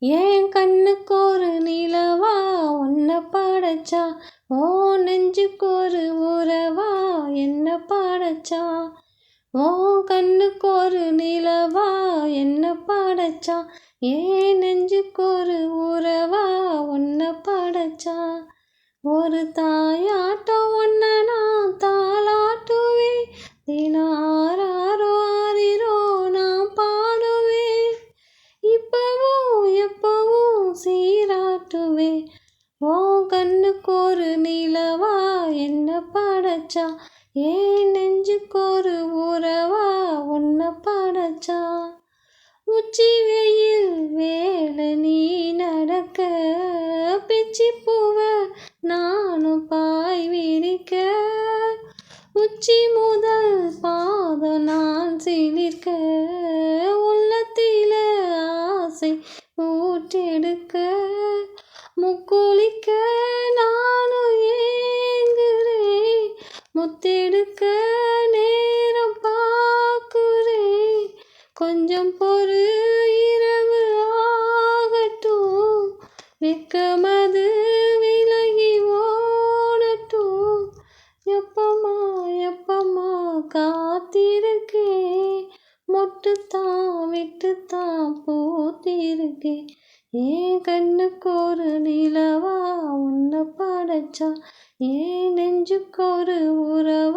ஏன் கண்ணுக்கு ஒரு நிலவா உன்னை பாடச்சா. ஓ நெஞ்சுக்கு ஒரு உறவா என்ன பாடச்சா. ஓ கண்ணுக்கு ஒரு நிலவா என்ன பாடச்சா. ஏன் நெஞ்சுக்கு ஒரு உறவா உன்னை பாடச்சா. ஒரு தாயாட்டம் ஒன்ன நான் காட்டுவே. ஓ கண்ணுக்கு நிலவா என்ன படைச்சா. ஏன் நெஞ்சுக்கு உறவா உன்னை படைச்சா. உச்சி வெயில் வேலை நீ நடக்க பிச்சி பூவ நானும் பாய் விரிக்க. உச்சி முதல் பாதம் நான் சிலிர்க்க உள்ளத்தில ஆசை ஊற்றெடுக்க. முக்குளிக்க நானும் ஏங்குறேன். முத்தெடுக்க நேரம் பார்க்குறேன். கொஞ்சம் பொறு இரவு ஆகட்டும். வெக்கமது விலகி ஓடட்டும். எப்பமா எப்பமா காத்திருக்கே மொட்டுத்தான் விட்டுத்தான் போத்திருக்கேன். ஏன் கண்ணுக்கு ஒரு நிலவா உன்னை படைச்சா ஏன் நெஞ்சுக்கு ஒரு உறவா